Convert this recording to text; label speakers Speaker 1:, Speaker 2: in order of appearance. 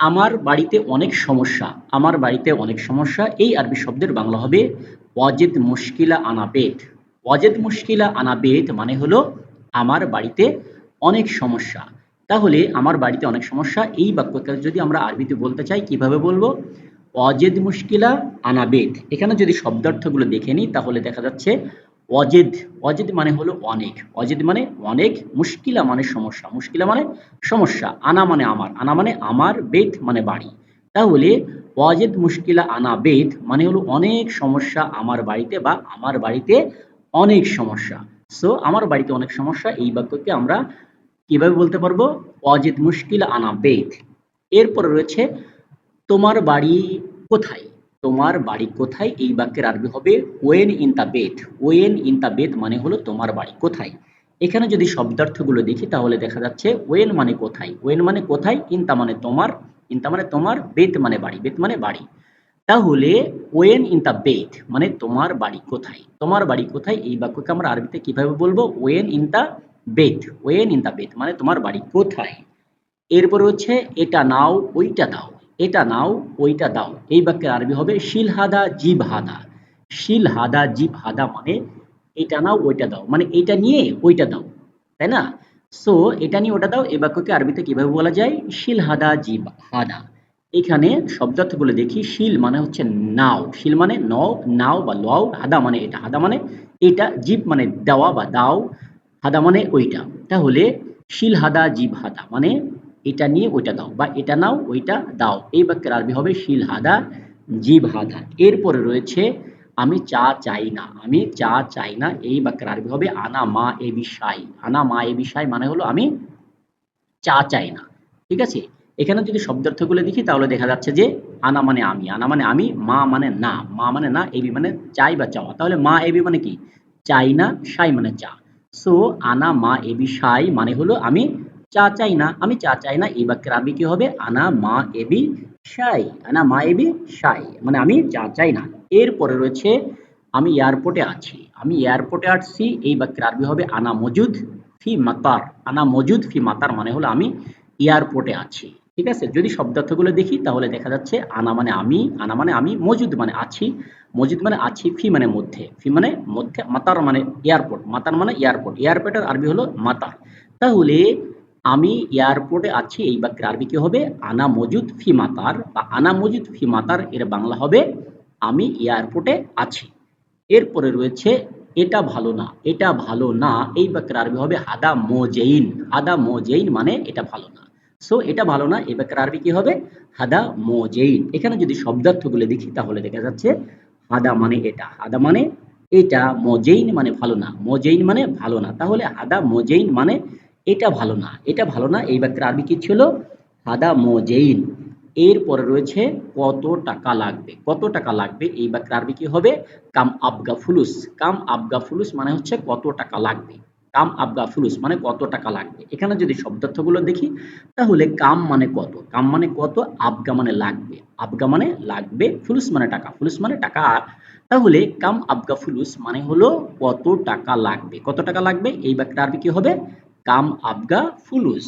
Speaker 1: আমার বাড়িতে অনেক সমস্যা, আমার বাড়িতে অনেক সমস্যা, এই আরবি শব্দের বাংলা হবে ওয়াজেদ মুশকিলা আনাবেত ওয়াজেদ মুশকিলা আনাবেত মানে হলো আমার বাড়িতে অনেক সমস্যা। তাহলে আমার বাড়িতে অনেক সমস্যা, এই বাক্যকে যদি আমরা আরবিতে বলতে চাই, কীভাবে বলব? অজেদ মুশকিলা আনাবেদ এখানে যদি শব্দার্থগুলো দেখে নিই, তাহলে দেখা যাচ্ছে অজেদ অজেদ মানে হলো অনেক, অজেদ মানে অনেক মুশকিলা মানে সমস্যা, মুশকিলা মানে সমস্যা, আনা মানে আমার, আনা মানে আমার বেদ মানে বাড়ি। তাহলে ওয়াজেদ মুশকিলা, আনা বেদ মানে হলো অনেক সমস্যা আমার বাড়িতে বা আমার বাড়িতে অনেক সমস্যা। সো আমার বাড়িতে অনেক সমস্যা, এই বাক্যকে আমরা কীভাবে বলতে পারব? ওয়াজেদ মুশকিল, আনা বেদ এরপরে রয়েছে, তোমার বাড়ি কোথায়? তোমার বাড়ি কোথায়? এই বাক্যের আরবি হবে ওয়েন ইন দ্য বেথ ওয়েন ইন দ্য বেথ মানে হলো তোমার বাড়ি কোথায়? এখানে যদি শব্দার্থগুলো দেখি তাহলে দেখা যাচ্ছে ওয়েন মানে কোথায়? ওয়েন মানে কোথায়? ইনতা মানে তোমার ইনতা মানে তোমার বেত মানে বাড়ি বেত মানে বাড়ি। তাহলে ওয়েন ইন দ্য বেত মানে তোমার বাড়ি কোথায়? তোমার বাড়ি কোথায়? এই বাক্যকে আমরা আরবিতে কীভাবে বলব? ওয়েন ইন দ্য বেত ওয়েন ইন দ্য বেত মানে তোমার বাড়ি কোথায়? এরপর হচ্ছে এটা নাও, ওইটা দাও। এটা নাও, ওইটা দাও। এই বাক্যের আরবি হবে শিল হাদা জিব হাদা শিল হাদা জিব হাদা মানে এটা নাও, ওইটা দাও। মানে এটা নিয়ে ওইটা দাও, তাই না? সো এটা নিয়ে ওটা দাও, এই বাক্যকে আরবিতে কীভাবে বলা যায়? শিল হাদা জিব হাদা এখানে শব্দার্থগুলো দেখি, শিল মানে হচ্ছে নাও। শিল মানে নও, নাও বা লও, হাদা মানে এটা। হাদা মানে এটা, জিব মানে দেওয়া বা দাও, হাদা মানে ওইটা। তাহলে শিল হাদা হাদা মানে এটা নিয়ে ওইটা দাও বা এটা নাও, ওইটা দাও। এই বাক্যের আরবি হবে শিল হাদা, জিব হাদা। এরপরে রয়েছে, আমি চা চাই না, আমি চা চাই না। এই বাক্যের আরবি হবে আনা মা এ বিষয় আনা মা এ বিষয় মানে হলো আমি চা চাই না। ঠিক আছে? এখানে যদি শব্দার্থগুলো দেখি, তাহলে দেখা যাচ্ছে যে আনা মানে আমি, আনা মানে আমি, মা মানে না, মা মানে না, এবি মানে চাই বা চাওয়া। তাহলে মা এবি মানে কি? চাই না, সাই মানে চা। সো আনা মা এবি সাই মানে হলো আমি চা চাই না, আমি চা চাই না এই বাক্যের আরবি কি হবে? আনা মা এবি সাই, আনা মা এবি সাই মানে আমি চা চাই না। এরপরে রয়েছে, আমি এয়ারপোর্টে আছি, আমি এয়ারপোর্টে আসছি এই বাক্যের আরবি হবে আনা মজুদ ফি মাতার, আনা মজুদ ফি মাতার মানে হলো আমি এয়ারপোর্টে আছি, ঠিক আছে? যদি শব্দার্থগুলো দেখি, তাহলে দেখা যাচ্ছে আনা মানে আমি, আনা মানে আমি, মজুদ মানে আছি, মজুদ মানে আছি ফি মানে মধ্যে, ফি মানে মধ্যে, মাতার মানে এয়ারপোর্ট, মাতার মানে এয়ারপোর্ট, এয়ারপোর্টের আরবি হলো মাতার। তাহলে আমি এয়ারপোর্টে আছি, এই বাক্যের আরবি কি হবে? আনা মজুদ ফি মাতার, বা আনা মজুদ ফি মাতার, এর বাংলা হবে, আমি এয়ারপোর্টে আছি। এরপরে রয়েছে, এটা ভালো না, এটা ভালো না, এই বাক্যের আরবি হবে হাদা মোজেইন হাদা মোজেইন মানে এটা ভালো না। সো এটা ভালো না, এই বাক্যের আরবি কি হবে? হাদা মোজেইন। এখানে যদি শব্দার্থগুলো দেখি, তাহলে দেখা যাচ্ছে, হাদা মানে এটা, হাদা মানে এটা, মোজেইন মানে ভালো না, মোজেইন মানে ভালো না। তাহলে হাদা মোজেইন মানে এটা ভালো না, এটা ভালো না। এই বাক্যের আরবি কি ছিল? হাদা মোজেইন। এরপরে রয়েছে কত টাকা লাগবে। কত টাকা লাগবে? এই বাক্যের আরবি কি হবে? কাম আবগা ফুলুস। কাম আবগা ফুলুস মানে হচ্ছে কত টাকা লাগবে। কাম আবগা ফুলুস মানে কত টাকা লাগবে। এখানে যদি শব্দার্থগুলো দেখি, তাহলে কাম মানে কত? কাম মানে কত? আবগা মানে লাগবে। আবগা মানে লাগবে, ফুলুস মানে টাকা। ফুলুস মানে টাকা। তাহলে কাম আবগা ফুলুস মানে হলো কত টাকা লাগবে। কত টাকা লাগবে? এই বাক্যটা আরবি কি হবে? কাম আবগা ফুলুস।